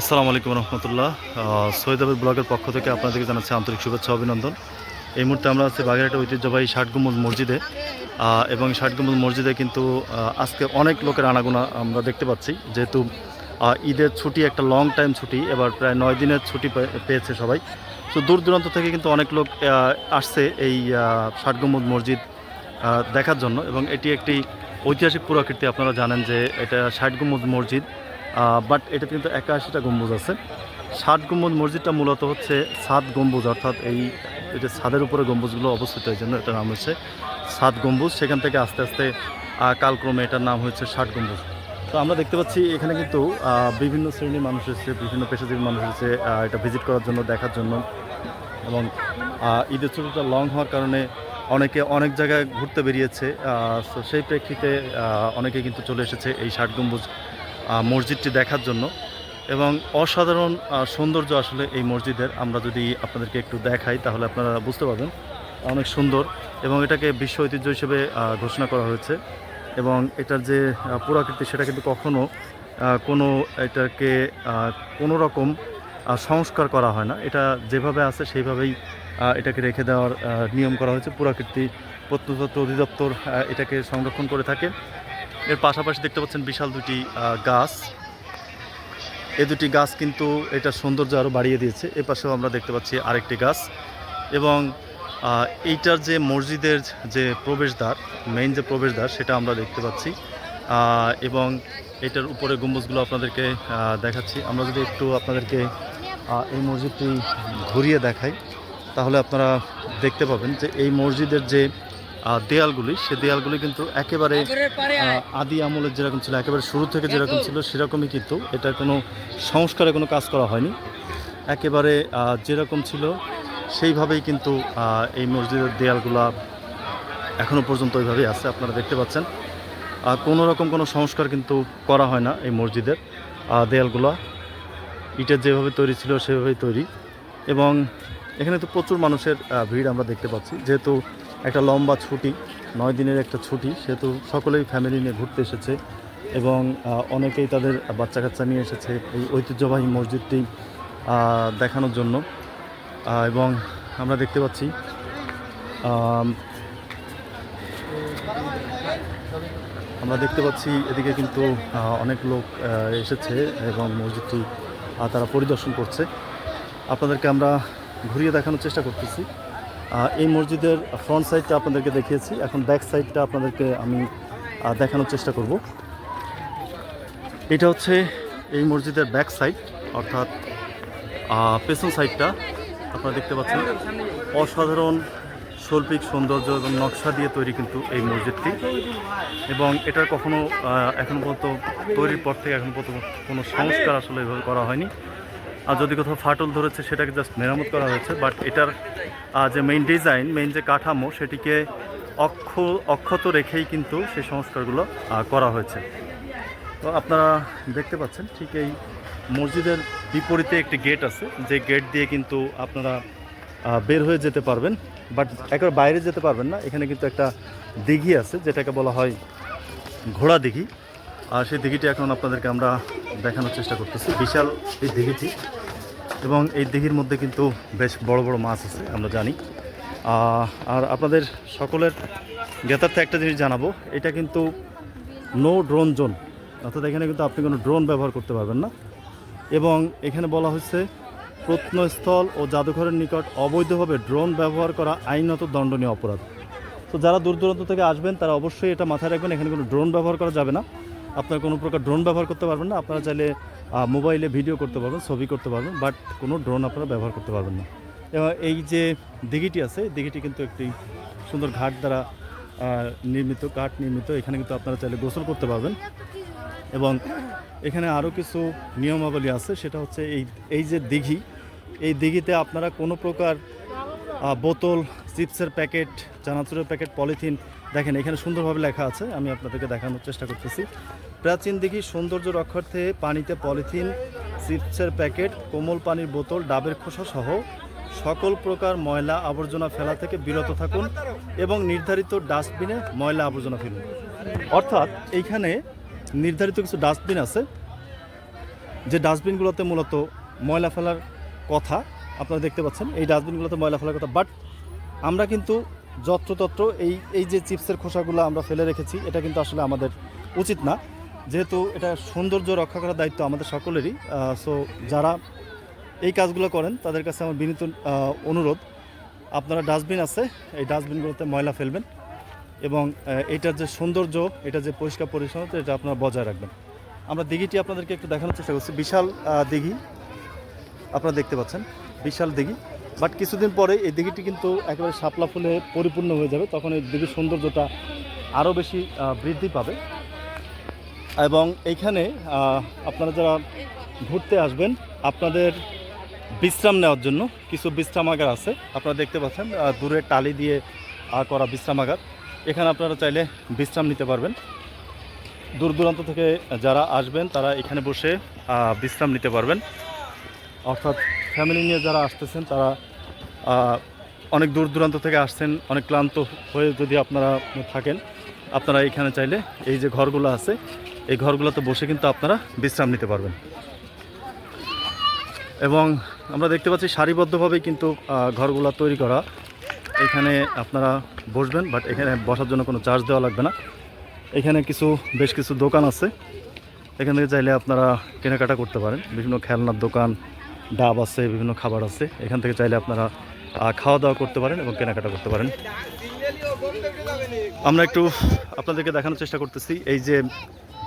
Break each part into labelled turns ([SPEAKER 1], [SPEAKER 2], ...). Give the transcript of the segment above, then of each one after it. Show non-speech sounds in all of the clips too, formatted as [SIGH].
[SPEAKER 1] আসসালামু আলাইকুম রহমতুল্লাহ। সৈয়দ আবির ব্লগের পক্ষ থেকে আপনাদেরকে জানাচ্ছি আন্তরিক শুভেচ্ছা অভিনন্দন। এই মুহূর্তে আমরা আছি বাগেরহাটের ঐতিহ্যবাহী ষাট গম্বুজ মসজিদে এবং ষাট গম্বুজ মসজিদে কিন্তু আজকে অনেক লোকের আনাগোনা আমরা দেখতে পাচ্ছি। যেহেতু ঈদের ছুটি একটা লং টাইম ছুটি এবার প্রায় নয় দিনের ছুটি পেয়েছে সবাই। তো দূর দূরান্ত থেকে কিন্তু অনেক লোক আসছে এই আহ, ষাট গম্বুজ মসজিদ দেখার জন্য। এবং এটি একটি ঐতিহাসিক পুরাকীর্তি আপনারা জানেন যে এটা ষাট গম্বুজ মসজিদ। বাট এটা কিন্তু একাশিটা গম্বুজ আছে। ষাট গম্বুজ মসজিদটা মূলত হচ্ছে সাত গম্বুজ, অর্থাৎ এই যে ছাদের উপরে গম্বুজগুলো অবস্থিত এই জন্য এটার নাম হচ্ছে সাত গম্বুজ। সেখান থেকে আস্তে আস্তে কালক্রমে এটার নাম হয়েছে ষাট গম্বুজ। তো আমরা দেখতে পাচ্ছি এখানে কিন্তু বিভিন্ন শ্রেণির মানুষ এসেছে, বিভিন্ন পেশাজীবী মানুষ এসেছে এটা ভিজিট করার জন্য, দেখার জন্য। এবং ঈদের ছুটিটা লং হওয়ার কারণে অনেকে অনেক জায়গায় ঘুরতে বেরিয়েছে। সেই প্রেক্ষিতে অনেকে কিন্তু চলে এসেছে এই ষাট গম্বুজ মসজিদটি দেখার জন্য এবং অসাধারণ সৌন্দর্য আসলে এই মসজিদের। আমরা যদি আপনাদেরকে একটু দেখাই তাহলে আপনারা বুঝতে পারবেন অনেক সুন্দর এবং এটাকে বিশ্ব ঐতিহ্য হিসেবে ঘোষণা করা হয়েছে। এবং এটার যে পুরাকৃতি সেটা কিন্তু কখনো আহ, কোনো এটাকে কোনো রকম সংস্কার করা হয় না। এটা যেভাবে আছে সেইভাবেই এটাকে রেখে দেওয়ার নিয়ম করা হয়েছে। পুরাকীর্তি প্রত্নতত্ত্ব অধিদপ্তর এটাকে সংরক্ষণ করে থাকে। এর পাশাপাশি দেখতে পাচ্ছেন বিশাল দুটি গাছ। এই দুটি গাছ কিন্তু এটা সৌন্দর্য আরও বাড়িয়ে দিয়েছে। এ পাশেও আমরা দেখতে পাচ্ছি আরেকটি গাছ এবং এইটার যে মসজিদের যে প্রবেশদ্বার মেইন যে প্রবেশদ্বার, সেটা আমরা দেখতে পাচ্ছি। এবং এটার উপরে গম্বুজগুলো আপনাদেরকে দেখাচ্ছি। আমরা যদি একটু আপনাদেরকে এই মসজিদটি ঘুরিয়ে দেখাই, তাহলে আপনারা দেখতে পাবেন যে এই মসজিদের যে দেয়ালগুলি সে দেয়ালগুলি কিন্তু একেবারে আদি আমলের যেরকম ছিল একেবারে শুরু থেকে যেরকম ছিল সেরকমই কিন্তু এটার কোনো সংস্কারে কোনো কাজ করা হয়নি। একেবারে যেরকম ছিল সেইভাবেই কিন্তু এই মসজিদের দেয়ালগুলা এখনও পর্যন্ত ওইভাবেই আছে আপনারা দেখতে পাচ্ছেন। আর কোনো রকম কোনো সংস্কার কিন্তু করা হয় না এই মসজিদের দেয়ালগুলা। ইটের যেভাবে তৈরি ছিল সেভাবেই তৈরি। এবং এখানে তো প্রচুর মানুষের ভিড় আমরা দেখতে পাচ্ছি। যেহেতু একটা লম্বা ছুটি, নয় দিনের একটা ছুটি, সেহেতু সকলেই ফ্যামিলি নিয়ে ঘুরতে এসেছে এবং অনেকেই তাদের বাচ্চা কাচ্চা নিয়ে এসেছে এই ঐতিহ্যবাহী মসজিদটি দেখানোর জন্য। এবং আমরা দেখতে পাচ্ছি আমরা দেখতে পাচ্ছি এদিকে কিন্তু অনেক লোক এসেছে এবং মসজিদটি তারা পরিদর্শন করছে। আপনাদেরকে আমরা ঘুরিয়ে দেখানোর চেষ্টা করতেছি। এই মসজিদের ফ্রন্ট সাইডটা আপনাদেরকে দেখিয়েছি। এখন ব্যাক সাইডটা আপনাদেরকে আমি দেখানোর চেষ্টা করব। এটা হচ্ছে এই মসজিদের ব্যাক সাইড অর্থাৎ পেছন সাইডটা আপনারা দেখতে পাচ্ছেন, অসাধারণ শৈল্পিক সৌন্দর্য এবং নকশা দিয়ে তৈরি কিন্তু এই মসজিদটি। এবং এটা কখনো এখন পর্যন্ত তৈরির পর থেকে এখন পর্যন্ত কোনো সংস্কার আসলে এভাবে করা হয়নি। আর যদি কোথাও ফাটল ধরেছে, সেটাকে জাস্ট মেরামত করা হয়েছে। বাট এটার যে মেইন ডিজাইন মেইন যে কাঠামো, সেটিকে অক্ষ, অক্ষত রেখেই কিন্তু সেই সংস্কারগুলো করা হয়েছে। তো আপনারা দেখতে পাচ্ছেন, ঠিক এই মসজিদের বিপরীতে একটি গেট আছে। যে গেট দিয়ে কিন্তু আপনারা বের হয়ে যেতে পারবেন। বাট একেবারে বাইরে যেতে পারবেন না। এখানে কিন্তু একটা দিঘি আছে, যেটাকে বলা হয় ঘোড়া দিঘি। আর সেই দিঘিটি এখন আপনাদেরকে আমরা দেখানোর চেষ্টা করতেছি। বিশাল এই দিঘিটি। এবং এই দিঘির মধ্যে কিন্তু বেশ বড় বড় মাছ আছে, আমরা জানি। আর আপনাদের সকলের জ্ঞাতার্থে একটা জিনিস জানাব, এটা কিন্তু নো ড্রোন জোন অর্থাৎ এখানে কিন্তু আপনি কোনো ড্রোন ব্যবহার করতে পারবেন না। এবং এখানে বলা হচ্ছে প্রত্নস্থল ও জাদুঘরের নিকট অবৈধভাবে ড্রোন ব্যবহার করা আইনত দণ্ডনীয় অপরাধ। তো যারা দূর দূরান্ত থেকে আসবেন, তারা অবশ্যই এটা মাথায় রাখবেন, এখানে কোনো ড্রোন ব্যবহার করা যাবে না। আপনার কোনো প্রকার ড্রোন ব্যবহার করতে পারবেন না। আপনারা চাইলে মোবাইলে ভিডিও করতে পারবেন, ছবি করতে পারবেন বাট কোনো ড্রোন আপনারা ব্যবহার করতে পারবেন না। এবং এই যে দিঘিটি আছে, দিঘিটি কিন্তু একটি সুন্দর ঘাট দ্বারা নির্মিত কাঠ নির্মিত। এখানে কিন্তু আপনারা চাইলে গোসল করতে পারবেন। এবং এখানে আরও কিছু নিয়মাবলী আছে, সেটা হচ্ছে এই এই যে দিঘি, এই দিঘিতে আপনারা কোনো প্রকার বোতল, চিপসের প্যাকেট, চানাচুরের প্যাকেট, পলিথিন, দেখেন এখানে সুন্দরভাবে লেখা আছে, আমি আপনাদেরকে দেখানোর চেষ্টা করতেছি। প্রাচীন দিঘি সৌন্দর্য রক্ষার্থে পানিতে পলিথিন, চিপসের প্যাকেট, কোমল পানির বোতল, ডাবের খোসা সহ সকল প্রকার ময়লা আবর্জনা ফেলা থেকে বিরত থাকুন এবং নির্ধারিত ডাস্টবিনে ময়লা আবর্জনা ফেলুন। অর্থাৎ এইখানে নির্ধারিত কিছু ডাস্টবিন আছে। যে ডাস্টবিনগুলোতে মূলত ময়লা ফেলার কথা আপনারা দেখতে পাচ্ছেন, এই ডাস্টবিনগুলোতে ময়লা ফেলার কথা। বাট আমরা কিন্তু যত্রতত্র এই এই যে চিপসের খোসাগুলো আমরা ফেলে রেখেছি, এটা কিন্তু আসলে আমাদের উচিত না। যেহেতু এটা সৌন্দর্য রক্ষা করার দায়িত্ব আমাদের সকলেরই সো যারা এই কাজগুলো করেন, তাদের কাছে আমার বিনীত অনুরোধ। আপনারা ডাস্টবিন আছে, এই ডাস্টবিনগুলোতে ময়লা ফেলবেন এবং এটার যে সৌন্দর্য, এটা যে পরিষ্কার পরিচ্ছন্নতা, এটা আপনারা বজায় রাখবেন। আমরা দিঘিটি আপনাদেরকে একটু দেখানোর চেষ্টা করছি। বিশাল দিঘি। আপনারা দেখতে পাচ্ছেন, বিশাল দিঘি। বাট কিছুদিন পরে এই দিঘিটি কিন্তু একেবারে শাপলা ফুলে পরিপূর্ণ হয়ে যাবে। তখন এই দিঘির সৌন্দর্যটা আরও বেশি বৃদ্ধি পাবে। এবং এইখানে আপনারা যারা ঘুরতে আসবেন, আপনাদের বিশ্রাম নেওয়ার জন্য কিছু বিশ্রামাগার আছে। আপনারা দেখতে পাচ্ছেন দূরে টালি দিয়ে করা বিশ্রামাগার। এখানে আপনারা চাইলে বিশ্রাম নিতে পারবেন। দূর দূরান্ত থেকে যারা আসবেন, তারা এখানে বসে বিশ্রাম নিতে পারবেন। অর্থাৎ ফ্যামিলি নিয়ে যারা আসতেছেন, তারা অনেক দূর দূরান্ত থেকে আসছেন, অনেক ক্লান্ত হয়ে যদি আপনারা থাকেন, আপনারা এখানে চাইলে এই যে ঘরগুলো আছে এই ঘরগুলোতে বসে কিন্তু আপনারা বিশ্রাম নিতে পারবেন। এবং আমরা দেখতে পাচ্ছি সারিবদ্ধভাবেই কিন্তু ঘরগুলো তৈরি করা। এখানে আপনারা বসবেন বাট এখানে বসার জন্য কোনো চার্জ দেওয়া লাগবে না। এখানে কিছু, বেশ কিছু দোকান আছে। এখান থেকে চাইলে আপনারা কেনাকাটা করতে পারেন। বিভিন্ন খেলনার দোকান, ডাব আছে, বিভিন্ন খাবার আছে। এখান থেকে চাইলে আপনারা খাওয়া দাওয়া করতে পারেন এবং কেনাকাটা করতে পারেন। আমরা একটু আপনাদেরকে দেখানোর চেষ্টা করতেছি। এই যে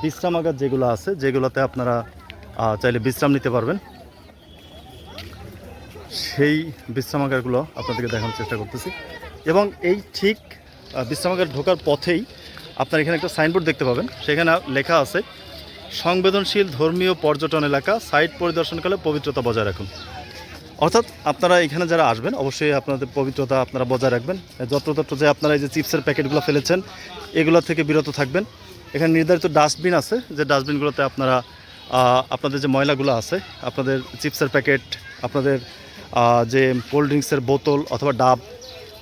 [SPEAKER 1] বিশ্রামাগার যেগুলো আছে, যেগুলোতে আপনারা চাইলে বিশ্রাম নিতে পারবেন। সেই বিশ্রামাগারগুলো আপনাদেরকে দেখানোর চেষ্টা করতেছি। এবং এই ঠিক বিশ্রামাগার ঢোকার পথেই আপনার এখানে একটা সাইনবোর্ড দেখতে পাবেন। সেখানে লেখা আছে, সংবেদনশীল ধর্মীয় পর্যটন এলাকা, সাইট পরিদর্শনকালে পবিত্রতা বজায় রাখুন। অর্থাৎ আপনারা এখানে যারা আসবেন, অবশ্যই আপনাদের পবিত্রতা আপনারা বজায় রাখবেন। যত্রতত্র যে আপনারা এই যে চিপসের প্যাকেটগুলো ফেলেছেন, এগুলো থেকে বিরত থাকবেন। এখানে নির্ধারিত ডাস্টবিন আছে, যে ডাস্টবিনগুলোতে আপনারা আপনাদের যে ময়লাগুলো আছে, আপনাদের চিপসের প্যাকেট, আপনাদের যে কোল্ড ড্রিঙ্কসের বোতল অথবা ডাব,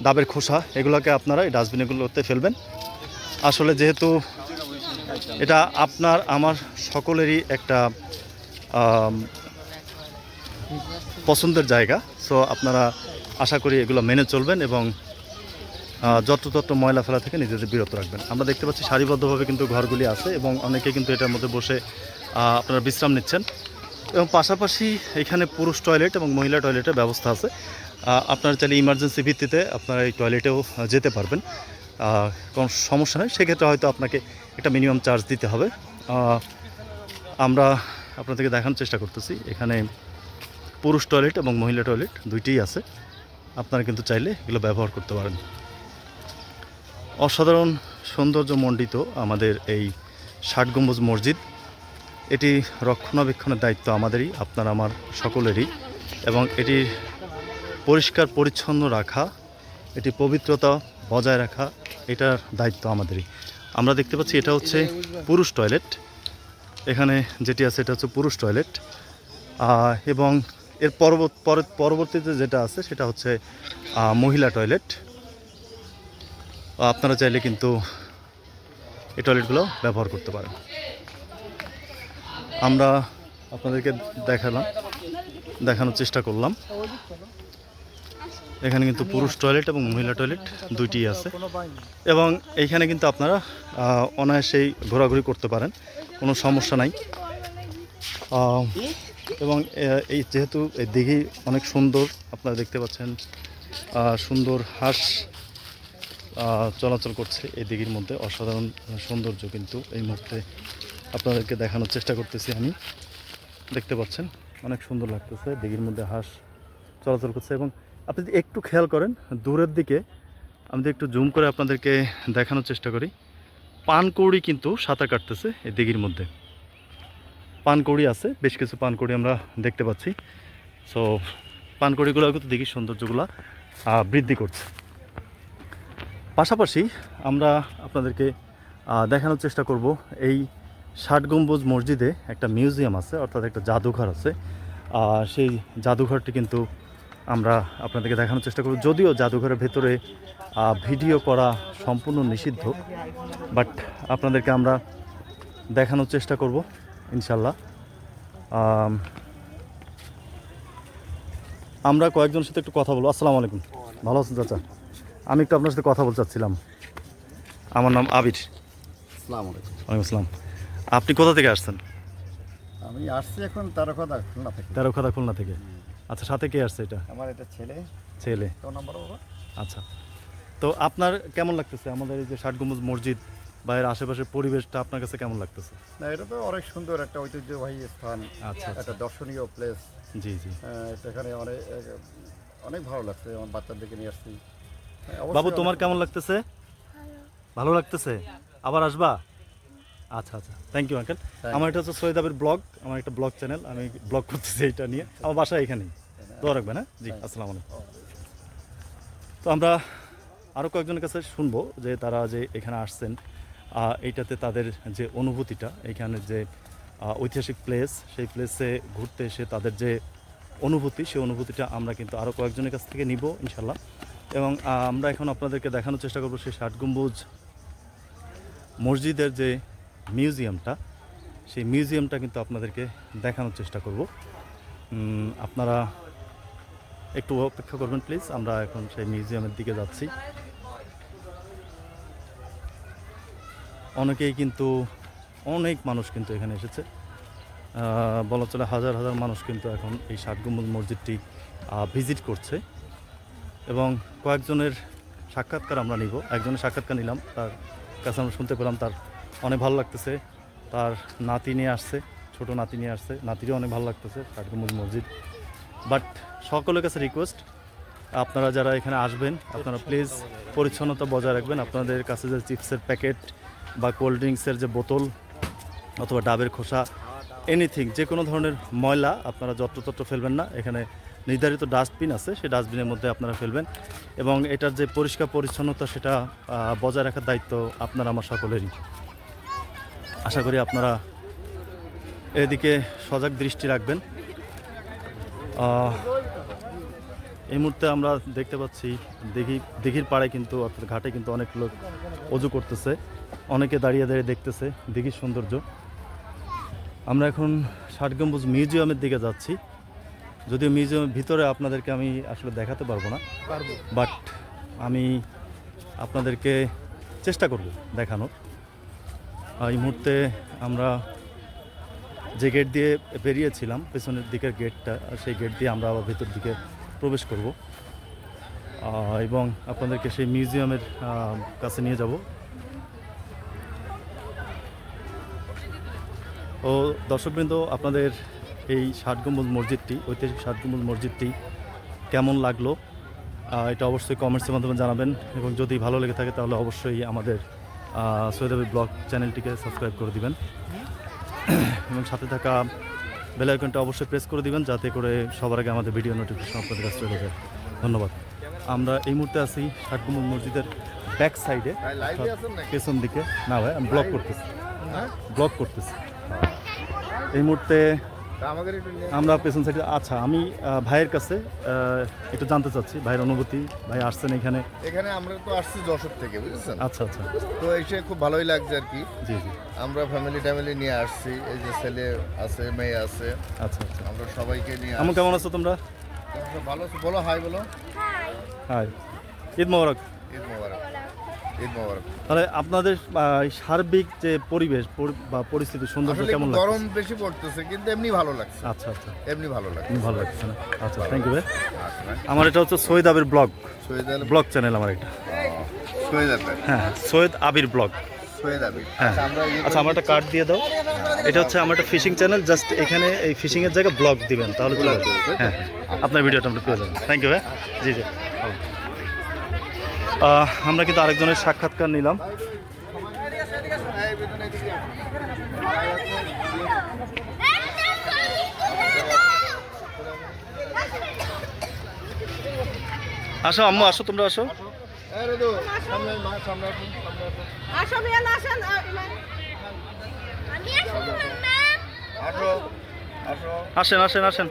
[SPEAKER 1] ডাবের খোসা, এগুলোকে আপনারা এই ডাস্টবিনগুলোতে ফেলবেন। আসলে যেহেতু এটা আপনার, আমার সকলেরই একটা পছন্দের জায়গা সো আপনারা আশা করি এগুলো মেনে চলবেন এবং যত্রতত্র ময়লা ফেলা থেকে নিজেদের বিরত রাখবেন। আমরা দেখতে পাচ্ছি সারিবদ্ধভাবে কিন্তু ঘরগুলি আছে এবং অনেকে কিন্তু এটার মধ্যে বসে আপনারা বিশ্রাম নিচ্ছেন। এবং পাশাপাশি এখানে পুরুষ টয়লেট এবং মহিলা টয়লেটের ব্যবস্থা আছে। আপনারা চাইলে ইমার্জেন্সি ভিত্তিতে আপনারা এই টয়লেটেও যেতে পারবেন। কোনো সমস্যা নেই। সেক্ষেত্রে হয়তো আপনাকে একটা মিনিমাম চার্জ দিতে হবে। আমরা আপনাদেরকে দেখানোর চেষ্টা করতেছি। এখানে পুরুষ টয়লেট এবং মহিলা টয়লেট দুইটিই আছে। আপনারা কিন্তু চাইলে এগুলো ব্যবহার করতে পারেন। অসাধারণ সৌন্দর্যমণ্ডিত আমাদের এই ষাট গম্বুজ মসজিদ। এটি রক্ষণাবেক্ষণের দায়িত্ব আমাদেরই, আপনার আমার সকলেরই। এবং এটি পরিষ্কার, পরিচ্ছন্ন রাখা, এটি পবিত্রতা বজায় রাখা, এটার দায়িত্ব আমাদেরই। আমরা দেখতে পাচ্ছি এটা হচ্ছে পুরুষ টয়লেট। এখানে যেটি আছে এটা হচ্ছে পুরুষ টয়লেট। এবং এর পরবর্ত- পরে- পরবর্তীতে যেটা আছে সেটা হচ্ছে মহিলা টয়লেট। আপনারা চাইলে কিন্তু এই টয়লেটগুলো ব্যবহার করতে পারেন। আমরা আপনাদেরকে দেখালাম, দেখানোর চেষ্টা করলাম। এখানে কিন্তু পুরুষ টয়লেট এবং মহিলা টয়লেট দুইটি আছে। এবং এইখানে কিন্তু আপনারা অনায়াসেই ঘোরাঘুরি করতে পারেন, কোনো সমস্যা নাই। এবং এই যেহেতু এই দিঘি অনেক সুন্দর, আপনারা দেখতে পাচ্ছেন সুন্দর হাঁস চলাচল করছে এই দিঘির মধ্যে। অসাধারণ সৌন্দর্য কিন্তু এই মুহূর্তে আপনাদেরকে দেখানোর চেষ্টা করতেছি আমি। দেখতে পাচ্ছেন, অনেক সুন্দর লাগতেছে দিঘির মধ্যে হাঁস চলাচল করছে এবং আপনি যদি একটু খেয়াল করেন, দূরের দিকে আমি একটু জুম করে আপনাদেরকে দেখানোর চেষ্টা করি, পানকৌড়ি কিন্তু সাঁতার কাটতেছে এই দিঘির মধ্যে। পানকৌড়ি আছে, বেশ কিছু পানকৌড়ি আমরা দেখতে পাচ্ছি। সো পানকৌড়িগুলো কিন্তু দিঘির সৌন্দর্যগুলো বৃদ্ধি করছে। পাশাপাশি আমরা আপনাদেরকে দেখানোর চেষ্টা করব এই ষাট গম্বুজ মসজিদে একটা মিউজিয়াম আছে, অর্থাৎ একটা জাদুঘর আছে। সেই জাদুঘরটি কিন্তু আমরা আপনাদেরকে দেখানোর চেষ্টা করব। যদিও জাদুঘরের ভেতরে ভিডিও করা সম্পূর্ণ নিষিদ্ধ, বাট আপনাদেরকে আমরা দেখানোর চেষ্টা করব, ইনশাল্লাহ। আমরা কয়েকজনের সাথে একটু কথা বলব। আসসালামু আলাইকুম। ভালো আছেন, চাচা? আমি একটু আপনার সাথে কথা বলতে চাচ্ছিলাম। আমার নাম আবির। ওয়ালাইকুম আসসালাম। আপনি কোথা থেকে আসছেন?
[SPEAKER 2] আমি আসছি এখন তার কথা খুলনা থেকে।
[SPEAKER 1] খুলনা থেকে। আচ্ছা সাথে কে আসছে এটা?
[SPEAKER 2] আমার এটা ছেলে।
[SPEAKER 1] ছেলে।
[SPEAKER 2] নাম্বার
[SPEAKER 1] আচ্ছা। তো আপনার কেমন লাগতেছে? আমাদের এই যে ষাট গম্বুজ মসজিদ বা এর আশেপাশের পরিবেশটা আপনার কাছে কেমন লাগতেছে?
[SPEAKER 2] না এটা তো অনেক সুন্দর একটা ঐতিহ্যবাহী স্থান।
[SPEAKER 1] আচ্ছা আচ্ছা।
[SPEAKER 2] একটা দর্শনীয় প্লেস
[SPEAKER 1] জি জি।
[SPEAKER 2] সেখানে অনেক অনেক ভালো লাগছে। আমার বাচ্চাদেরকে নিয়ে আসছি। হ্যাঁ,
[SPEAKER 1] বাবু তোমার কেমন লাগতেছে? ভালো লাগতেছে? আবার আসবা? আচ্ছা আচ্ছা। থ্যাংক ইউ আঙ্কেল আমার এটা হচ্ছে সৈয়দ আবির ব্লগ আমার একটা ব্লগ চ্যানেল আমি ব্লগ করতেছি এটা নিয়ে। আমার বাসা এখানেই। দোয়া রাখবেন হ্যাঁ? জি আসসালামু আলাইকুম। তো আমরা আরও কয়েকজনের কাছে শুনব যে তারা যে এখানে আসছেন এইটাতে তাদের যে অনুভূতিটা এখানে যে ঐতিহাসিক প্লেস সেই প্লেসে ঘুরতে এসে তাদের যে অনুভূতি সেই অনুভূতিটা আমরা কিন্তু আরও কয়েকজনের কাছ থেকে নিব ইনশাল্লাহ। এবং আমরা এখন আপনাদেরকে দেখানোর চেষ্টা করব সেই ষাট গম্বুজ মসজিদের যে মিউজিয়ামটা, সেই মিউজিয়ামটা কিন্তু আপনাদেরকে দেখানোর চেষ্টা করব। আপনারা একটু অপেক্ষা করবেন প্লিজ, আমরা এখন সেই মিউজিয়ামের দিকে যাচ্ছি। অনেকেই কিন্তু, অনেক মানুষ কিন্তু এখানে এসেছে। বলা চলে হাজার হাজার মানুষ কিন্তু এখন এই ষাট গম্বুজ মসজিদটি ভিজিট করছে। এবং কয়েকজনের সাক্ষাৎকার আমরা নিব। একজনের সাক্ষাৎকার নিলাম, তার কাছে আমরা শুনতে পেলাম তার অনেক ভালো লাগতেছে। তার নাতি নিয়ে আসছে, ছোট নাতি নিয়ে আসছে, নাতিরও অনেক ভালো লাগতেছে ষাট গম্বুজ মসজিদ। বাট সকলের কাছে রিকোয়েস্ট, আপনারা যারা এখানে আসবেন, আপনারা প্লিজ পরিচ্ছন্নতা বজায় রাখবেন। আপনাদের কাছে যে চিপসের প্যাকেট বা কোল্ড ড্রিঙ্কসের যে বোতল অথবা ডাবের খোসা এনিথিং যে কোনো ধরনের ময়লা, আপনারা যত্রতত্র ফেলবেন না। এখানে নির্ধারিত ডাস্টবিন আছে, সেই ডাস্টবিনের মধ্যে আপনারা ফেলবেন এবং এটার যে পরিষ্কার পরিচ্ছন্নতা সেটা বজায় রাখার দায়িত্ব আপনার, আমার সকলেরই। আশা করি আপনারা এদিকে সজাগ দৃষ্টি রাখবেন। এই মুহূর্তে আমরা দেখতে পাচ্ছি দিঘি, দিঘির পাড়ে কিন্তু, অর্থাৎ ঘাটে কিন্তু অনেক লোক অজু করতেছে। অনেকে দাঁড়িয়ে দাঁড়িয়ে দেখতেছে দিঘির সৌন্দর্য। আমরা এখন ষাট গম্বুজ মিউজিয়ামের দিকে যাচ্ছি। যদিও মিউজিয়ামের ভিতরে আপনাদেরকে আমি আসলে দেখাতে পারব না বাট আমি আপনাদেরকে চেষ্টা করব দেখানোর। এই মুহূর্তে আমরা যে গেট দিয়ে বেরিয়েছিলাম পেছনের দিকের গেটটা সেই গেট দিয়ে আমরা আবার ভেতর দিকে প্রবেশ করব। এবং আপনাদেরকে সেই মিউজিয়ামের কাছে নিয়ে যাব। ও দর্শকবৃন্দ আপনাদের এই ষাট গম্বুজ মসজিদটি, ঐতিহাসিক ষাট গম্বুজ মসজিদটি কেমন লাগল? এটা অবশ্যই কমেন্টসের মাধ্যমে জানাবেন এবং যদি ভালো লেগে থাকে তাহলে অবশ্যই আমাদের সৈয়দাবি ব্লগ চ্যানেলটিকে সাবস্ক্রাইব করে দিবেন। [CLEARS THROAT] এবং সাথে থাকা বেল আইকনটা অবশ্যই প্রেস করে দিবেন যাতে করে সবার আগে আমাদের ভিডিও নোটিফিকেশন আপনাদের কাছে চলে যায়। ধন্যবাদ। আমরা এই মুহূর্তে আছি ষাটগম্বুজ মসজিদের ব্যাক সাইডে পেছন দিকে। না ভাই, আমি ব্লক করতেছি। ব্লক করতেছি। এই মুহূর্তে
[SPEAKER 2] তা আমাদের একটু
[SPEAKER 1] আমরা পেছন সাইডে আচ্ছা আমি ভাইয়ের কাছে একটু জানতে চাচ্ছি ভাইয়ের অনুভূতি ভাই আসছেন এখানে।
[SPEAKER 3] এখানে আমরা তো আসছি যশোর থেকে বুঝেছেন?
[SPEAKER 1] আচ্ছা আচ্ছা।
[SPEAKER 3] তো এসে খুব ভালোই লাগছে আর কি।
[SPEAKER 1] জি জি।
[SPEAKER 3] আমরা ফ্যামিলি ট্যামিলি নিয়ে আসছি এই যে ছেলে আছে মেয়ে আছে।
[SPEAKER 1] আচ্ছা আচ্ছা।
[SPEAKER 3] আমরা সবাইকে নিয়ে
[SPEAKER 1] আমু কেমন আছো তোমরা?
[SPEAKER 3] ভালো আছো? বলো হাই বলো।
[SPEAKER 1] হাই ঈদ মোবারক।
[SPEAKER 3] ঈদ মোবারক।
[SPEAKER 1] তাহলে আপনাদের সার্বিক যে পরিবেশ বা পরিস্থিতি সৌন্দর্য কেমন
[SPEAKER 3] গরম বেশি পড়তেছে কিন্তু এমনি ভালো লাগছে।
[SPEAKER 1] আচ্ছা আচ্ছা।
[SPEAKER 3] এমনি ভালো লাগছে।
[SPEAKER 1] ভালো লাগছে না? আচ্ছা থ্যাংক ইউ ভাই।
[SPEAKER 3] আচ্ছা,
[SPEAKER 1] আমার এটা হচ্ছে Syed Abir blog.
[SPEAKER 3] Syed
[SPEAKER 1] blog channel আমার এটা।
[SPEAKER 3] সৈয়দ আলম
[SPEAKER 1] হ্যাঁ হ্যাঁ, সৈয়দ আবির ব্লগ। হ্যাঁ।
[SPEAKER 3] আচ্ছা আমরা
[SPEAKER 1] আচ্ছা আমার একটা কার্ড দিয়ে দাও। এটা হচ্ছে আমার একটা ফিশিং চ্যানেল জাস্ট এখানে এই ফিশিং এর জায়গায় ব্লগ দিবেন তাহলে চলে যাবে। হ্যাঁ আপনার ভিডিওটা আমরা পেয়ে যাবেন থ্যাংক ইউ ভাই। জি জি। আহ, আমরা কিন্তু আরেকজনের সাক্ষাৎকার নিলাম। আসো আম্মু আসো তোমরা আসো।
[SPEAKER 3] আসেন আসেন
[SPEAKER 4] আসেন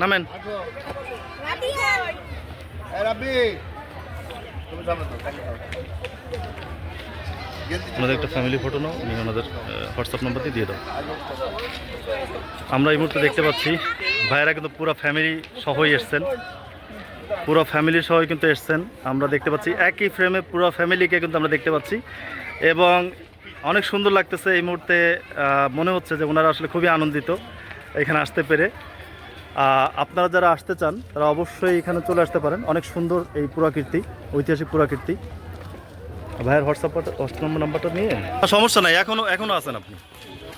[SPEAKER 1] নামেন। ওনাদের একটা ফ্যামিলি ফটো নাও, নিয়ে ওনাদের হোয়াটসঅ্যাপ নাম্বারটি দিয়ে দাও। আমরা এই মুহূর্তে দেখতে পাচ্ছি, ভাইয়েরা কিন্তু পুরো ফ্যামিলি সহই এসছেন। পুরো ফ্যামিলি সহই কিন্তু এসছেন। আমরা দেখতে পাচ্ছি, একই ফ্রেমে পুরো ফ্যামিলিকে কিন্তু আমরা দেখতে পাচ্ছি। এবং অনেক সুন্দর লাগতেছে এই মুহূর্তে মনে হচ্ছে যে ওনারা আসলে খুবই আনন্দিত এখানে আসতে পেরে। আপনারা যারা আসতে চান, তারা অবশ্যই এখানে চলে আসতে পারেন। অনেক সুন্দর এই পুরাকীর্তি, ঐতিহাসিক পুরাকীর্তি। ভাইয়ের হোয়াটসঅ্যাপ হোয়াটসঅ্যাপ নম্বর নাম্বারটা নিয়ে? সমস্যা নাই এখনও এখনও আছেন আপনি।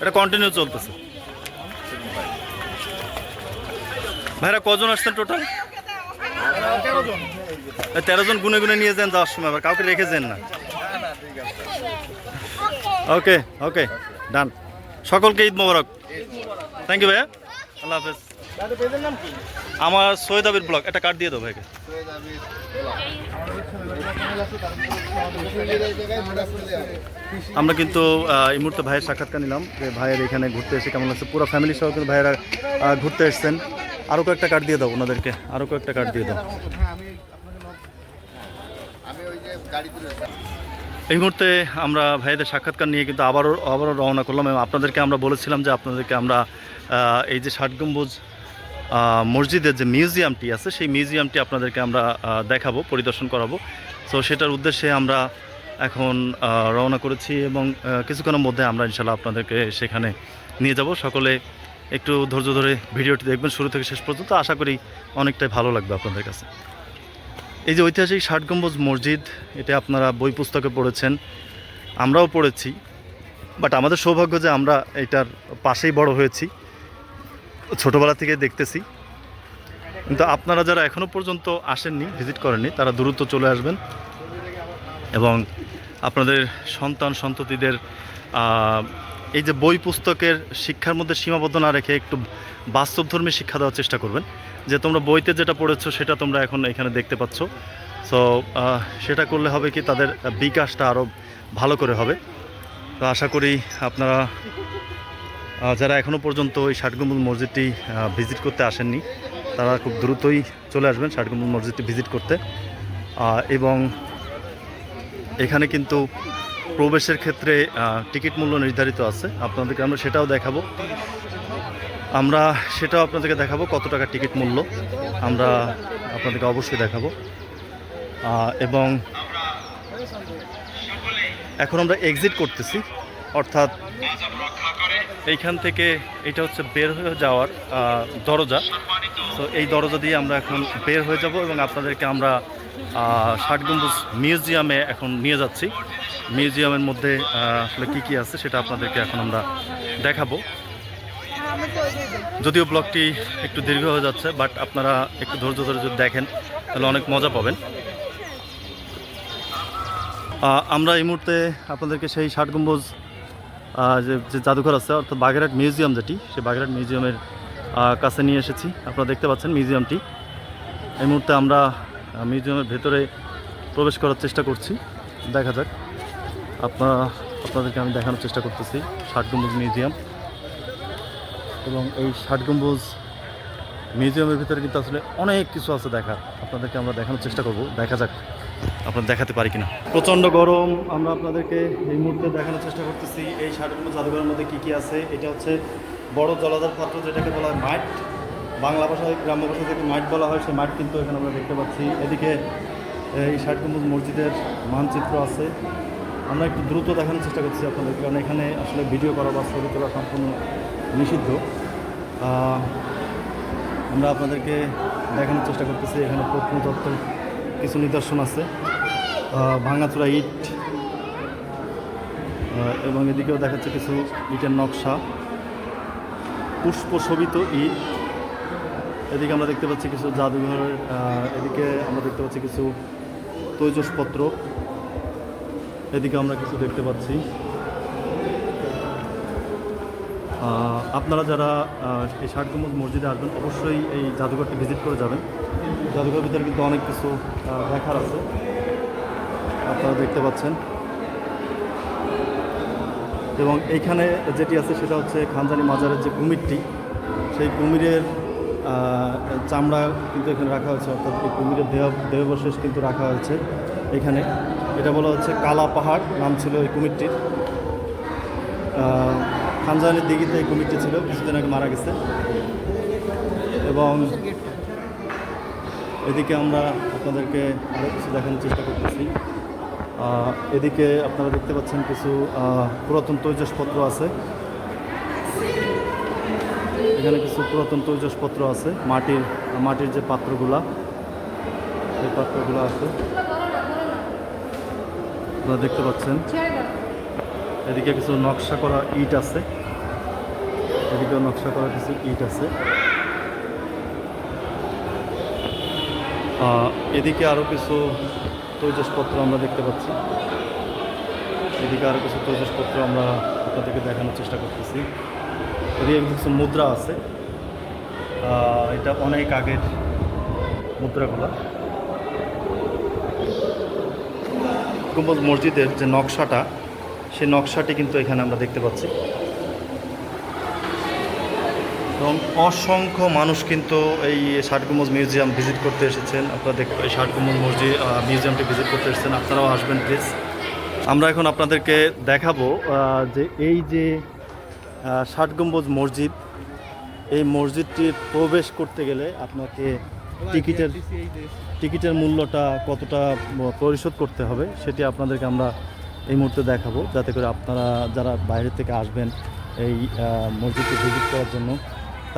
[SPEAKER 1] এটা কন্টিনিউ চলতেছে। ভাইরা কজন আসছেন টোটাল তেরো জন গুনে গুনে নিয়ে যান যাওয়ার সময়, আবার কাউকে রেখে যান না। ওকে ওকে ডান সকলকে ঈদ মোবারক। থ্যাংক ইউ ভাইয়া। আল্লাহ হাফেজ। আমার সৈয়দ আবির ব্লক একটা কার্ড দিয়ে দাও ভাইকে। আমরা কিন্তু এই মুহূর্তে ভাইয়ের সাক্ষাৎকার নিলাম যে ভাইয়ের এখানে ঘুরতে এসে কেমন লাগছে? পুরো ফ্যামিলি সহ কিন্তু ভাইয়েরা ঘুরতে এসছেন। আরও কয়েকটা কার্ড দিয়ে দাও ওনাদেরকে আরও কয়েকটা কার্ড দিয়ে দাও।
[SPEAKER 3] আমি ওই যে গাড়ি তুলে
[SPEAKER 1] এই মুহূর্তে আমরা ভাইদের সাক্ষাৎকার নিয়ে কিন্তু আবারও আবারও রওনা করলাম এবং আপনাদেরকে আমরা বলেছিলাম যে আপনাদেরকে আমরা এই যে ষাট গম্বুজ মসজিদের যে মিউজিয়ামটি আছে, সেই মিউজিয়ামটি আপনাদেরকে আমরা দেখাবো, পরিদর্শন করাবো। তো সেটার উদ্দেশ্যে আমরা এখন রওনা করেছি এবং কিছুক্ষণের মধ্যে আমরা ইনশাল্লাহ আপনাদেরকে সেখানে নিয়ে যাব। সকলে একটু ধৈর্য ধরে ভিডিওটি দেখবেন শুরু থেকে শেষ পর্যন্ত। আশা করি অনেকটাই ভালো লাগবে আপনাদের কাছে। এই যে ঐতিহাসিক ষাট গম্বুজ মসজিদ, এটা আপনারা বই পুস্তকে পড়েছেন, আমরাও পড়েছি। বাট আমাদের সৌভাগ্য যে আমরা এটার পাশেই বড় হয়েছি। ছোটোবেলা থেকে দেখতেছি। কিন্তু আপনারা যারা এখনও পর্যন্ত আসেননি, ভিজিট করেননি, তারা দ্রুত চলে আসবেন। এবং আপনাদের সন্তান, সন্ততিদের এই যে বই পুস্তকের শিক্ষার মধ্যে সীমাবদ্ধ না রেখে একটু বাস্তবধর্মী শিক্ষা দেওয়ার চেষ্টা করবেন। যে তোমরা বইতে যেটা পড়েছো, সেটা তোমরা এখন এখানে দেখতে পাচ্ছ। সো সেটা করলে হবে কি, তাদের বিকাশটা আরও ভালো করে হবে। তো আশা করি আপনারা যারা এখনও পর্যন্ত ওই ষাটগম্বুজ মসজিদটি ভিজিট করতে আসেননি, তারা খুব দ্রুতই চলে আসবেন ষাটগম্বুজ মসজিদটি ভিজিট করতে। এবং এখানে কিন্তু প্রবেশের ক্ষেত্রে টিকিট মূল্য নির্ধারিত আছে। আপনাদেরকে আমরা সেটাও দেখাবো। আমরা সেটাও আপনাদেরকে দেখাবো কত টাকা টিকিট মূল্য। আমরা আপনাদেরকে অবশ্যই দেখাবো। এবং এখন আমরা এক্সিট করতেছি। অর্থাৎ এইখান থেকে এটা হচ্ছে বের হয়ে যাওয়ার দরজা। তো এই দরজা দিয়ে আমরা এখন বের হয়ে যাব এবং আপনাদেরকে আমরা ষাট গম্বুজ মিউজিয়ামে এখন নিয়ে যাচ্ছি। মিউজিয়ামের মধ্যে আসলে কী কী আছে সেটা আপনাদেরকে এখন আমরা দেখাবো। যদিও ব্লগটি একটু দীর্ঘ হয়ে যাচ্ছে, বাট আপনারা একটু ধৈর্য ধরে যদি দেখেন, তাহলে অনেক মজা পাবেন। আমরা এই মুহূর্তে আপনাদেরকে সেই ষাট গম্বুজ যে জাদুঘর আছে, অর্থাৎ বাগেরহাট মিউজিয়াম যেটি, সেই বাগেরহাট মিউজিয়ামের কাছে নিয়ে এসেছি। আপনারা দেখতে পাচ্ছেন মিউজিয়ামটি। এই মুহূর্তে আমরা মিউজিয়ামের ভেতরে প্রবেশ করার চেষ্টা করছি। দেখা যাক। আপনারা আপনাদেরকে আমি দেখানোর চেষ্টা করতেছি, ষাট গম্বুজ মিউজিয়াম। এবং এই ষাট গম্বুজ মিউজিয়ামের ভিতরে কিন্তু আসলে অনেক কিছু আছে দেখার। আপনাদেরকে আমরা দেখানোর চেষ্টা করব। দেখা যাক। আপনার দেখাতে পারি কিনা? প্রচণ্ড গরম, আমরা আপনাদেরকে এই মুহূর্তে দেখানোর চেষ্টা করতেছি, এই ষাট গম্বুজ জাদুঘরের মধ্যে কী কী আছে? এটা হচ্ছে বড় জলাধার পাত্র, যেটাকে বলা হয় মাঠ বাংলা ভাষায়, গ্রাম্য ভাষা থেকে মাঠ বলা হয়, সেই মাঠ কিন্তু এখানে আমরা দেখতে পাচ্ছি। এদিকে এই ষাট মসজিদের মানচিত্র আছে। আমরা একটু দ্রুত দেখানোর চেষ্টা করছি আপনাদের, কারণ এখানে আসলে ভিডিও করা বা ছবি তোলা সম্পূর্ণ নিষিদ্ধ। আমরা আপনাদেরকে দেখানোর চেষ্টা করতেছি, এখানে প্রত্নতত্ত্বের কিছু নিদর্শন আছে ভাঙাচোরা ইট এবং এদিকেও দেখাচ্ছে কিছু ইটের নকশা। পুষ্প শোভিত ইট। এদিকে আমরা দেখতে পাচ্ছি কিছু জাদুঘরের এদিকে আমরা দেখতে পাচ্ছি কিছু তৈজসপত্র। এদিকে আমরা কিছু দেখতে পাচ্ছি। আপনারা যারা এই ষাট মসজিদে আসবেন, অবশ্যই এই জাদুঘরটি ভিজিট করে যাবেন। জাদুঘর ভিতরে কিন্তু অনেক কিছু দেখার আছে। আপনারা দেখতে পাচ্ছেন। এবং এইখানে যেটি আছে সেটা হচ্ছে খানজানি মাজারের যে কুমিরটি, সেই কুমিরের চামড়া কিন্তু এখানে রাখা হয়েছে, অর্থাৎ এই কুমিরের দেহ, দেহবশেষ কিন্তু রাখা হয়েছে এখানে। এটা বলা হচ্ছে কালা পাহাড় নাম ছিল এই কুমিরটির। খানজানের দিঘিতে এই কুমিরটি ছিল, কিছুদিন আগে মারা গেছে। এবং এদিকে আমরা আপনাদেরকে আরও কিছু দেখানোর চেষ্টা করতেছি। এদিকে আপনারা দেখতে পাচ্ছেন কিছু পুরাতন তৈজসপত্র আছে। এখানে কিছু পুরাতন তৈজসপত্র আছে, মাটির মাটির যে পাত্রগুলা এই পাত্রগুলো আছে। আপনারা দেখতে পাচ্ছেন। এদিকে কিছু নকশা করা ইট আছে। এদিকেও নকশা করা কিছু ইট আছে। এদিকে আরও কিছু তৈজসপত্র আমরা দেখতে পাচ্ছি। এদিকে আরও কিছু তৈজসপত্র আমরা আপনাদেরকে দেখানোর চেষ্টা করতেছি। এদিকে কিছু মুদ্রা আছে। এটা অনেক আগের মুদ্রাগুলা। গম্বুজ মসজিদের যে নকশাটা, সেই নকশাটি কিন্তু এখানে আমরা দেখতে পাচ্ছি। এবং অসংখ্য মানুষ কিন্তু এই ষাট মিউজিয়াম ভিজিট করতে এসেছেন। আপনারা এই ষাট মসজিদ মিউজিয়ামটি ভিজিট করতে এসেছেন। আপনারাও আসবেন প্লিজ আমরা এখন আপনাদেরকে দেখাবো যে এই যে আহ, ষাট গম্বুজ মসজিদ এই মসজিদটি প্রবেশ করতে গেলে আপনাকে টিকিটের টিকিটের মূল্যটা কতটা পরিশোধ করতে হবে সেটি আপনাদেরকে আমরা এই মুহূর্তে দেখাবো যাতে করে আপনারা যারা বাইরে থেকে আসবেন এই মসজিদটি ভিজিট করার জন্য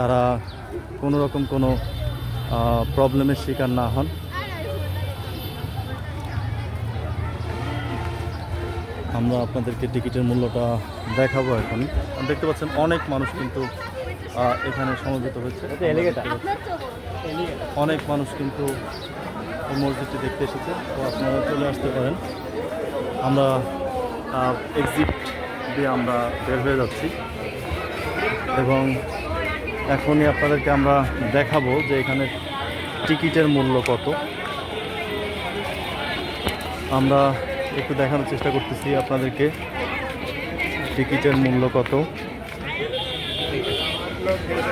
[SPEAKER 1] তারা কোনো রকম কোনো প্রবলেমের শিকার না হন। আমরা আপনাদেরকে টিকিটের মূল্যটা দেখাবো এখন। দেখতে পাচ্ছেন অনেক মানুষ কিন্তু এখানে সমবেত হয়েছে। অনেক মানুষ কিন্তু মসজিদটি দেখতে এসেছে। তো আপনারা চলে আসতে পারেন। আমরা এক্সিট দিয়ে আমরা বের হয়ে যাচ্ছি। এবং এখনই আপনাদেরকে আমরা দেখাবো যে এখানে টিকিটের মূল্য কত। আমরা একটু দেখানোর চেষ্টা করতেছি আপনাদেরকে টিকিটের মূল্য কত।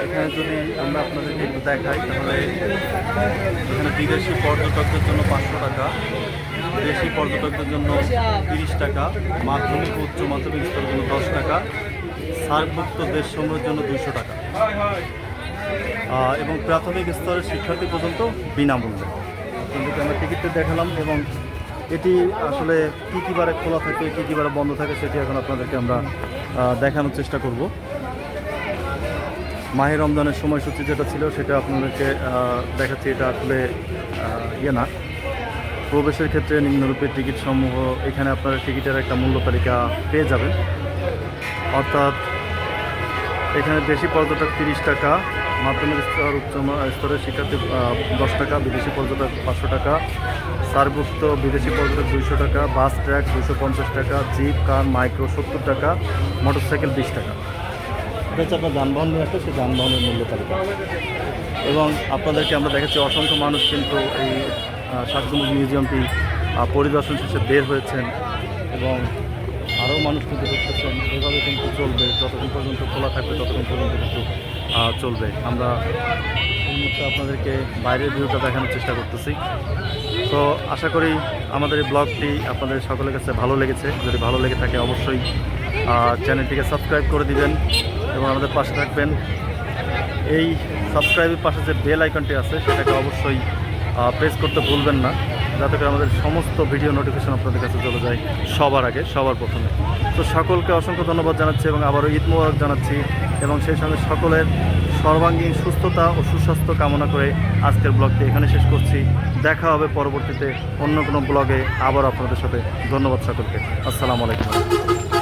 [SPEAKER 1] এখানে যদি আমরা আপনাদেরকে একটু দেখাই, তাহলে এখানে বিদেশি পর্যটকদের জন্য পাঁচশো টাকা দেশি পর্যটকদের জন্য তিরিশ টাকা, মাধ্যমিক উচ্চ মাধ্যমিক স্তরের জন্য দশ টাকা, সার্কভুক্ত দেশসমূহের জন্য দুইশো টাকা। এবং প্রাথমিক স্তরের শিক্ষার্থী পর্যন্ত বিনামূল্যে। কিন্তু আমরা টিকিটটা দেখালাম এবং এটি আসলে কী কী বারে খোলা থাকে, কী কী বারে বন্ধ থাকে সেটি এখন আপনাদেরকে আমরা দেখানোর চেষ্টা করব। মাহে রমজানের সময়সূচি যেটা ছিল সেটা আপনাদেরকে দেখাচ্ছি, এটা আসলে ইয়ে না। প্রবেশের ক্ষেত্রে নিম্নরূপে টিকিট সমূহ, এখানে আপনারা টিকিটের একটা মূল্য তালিকা পেয়ে যাবেন। অর্থাৎ এখানে দেশি পর্যটক তিরিশ টাকা, মাধ্যমিক স্তর, উচ্চ স্তরের শিক্ষার্থী দশ টাকা, বিদেশি পর্যটক পাঁচশো টাকা সারভুক্ত বিদেশি পর্যটক দুইশো টাকা, বাস ট্র্যাক দুশো পঞ্চাশ টাকা, জিপ, কার, মাইক্রো সত্তর টাকা, মোটরসাইকেল বিশ টাকা। এটা হচ্ছে আপনার যানবাহন নিয়ে আসলে সেই যানবাহনের মূল্য তালিকা। এবং আপনাদেরকে আমরা দেখাচ্ছি, অসংখ্য মানুষ কিন্তু এই সাতগুমুজ মিউজিয়ামটি পরিদর্শন শেষে বের হয়েছেন। এবং আরও মানুষ কিন্তু দেখতেছেন এভাবে কিন্তু চলবে, যতক্ষণ পর্যন্ত খোলা থাকবে ততক্ষণ পর্যন্ত কিন্তু চলবে। আমরা এই মুহূর্তে আপনাদেরকে বাইরের ভিউটা দেখানোর চেষ্টা করতেছি। তো আশা করি আমাদের এই ব্লগটি আপনাদের সকলের কাছে ভালো লেগেছে। যদি ভালো লেগে থাকে অবশ্যই চ্যানেলটিকে সাবস্ক্রাইব করে দিবেন এবং আমাদের পাশে থাকবেন। এই সাবস্ক্রাইবের পাশে যে বেল আইকনটি আছে, সেটাকে অবশ্যই প্রেস করতে ভুলবেন না, যাতে করে আমাদের সমস্ত ভিডিও নোটিফিকেশন আপনাদের কাছে চলে যায় সবার আগে, সবার প্রথমে। তো সকলকে অসংখ্য ধন্যবাদ জানাচ্ছি এবং আবারও ঈদ মোবারক জানাচ্ছি এবং সেই সঙ্গে সকলের সর্বাঙ্গীন সুস্থতা ও সুস্বাস্থ্য কামনা করে আজকের ব্লগটি এখানে শেষ করছি। দেখা হবে পরবর্তীতে অন্য কোনো ব্লগে। আবার আপনাদের সাথে। ধন্যবাদ সকলকে। আসসালামু আলাইকুম।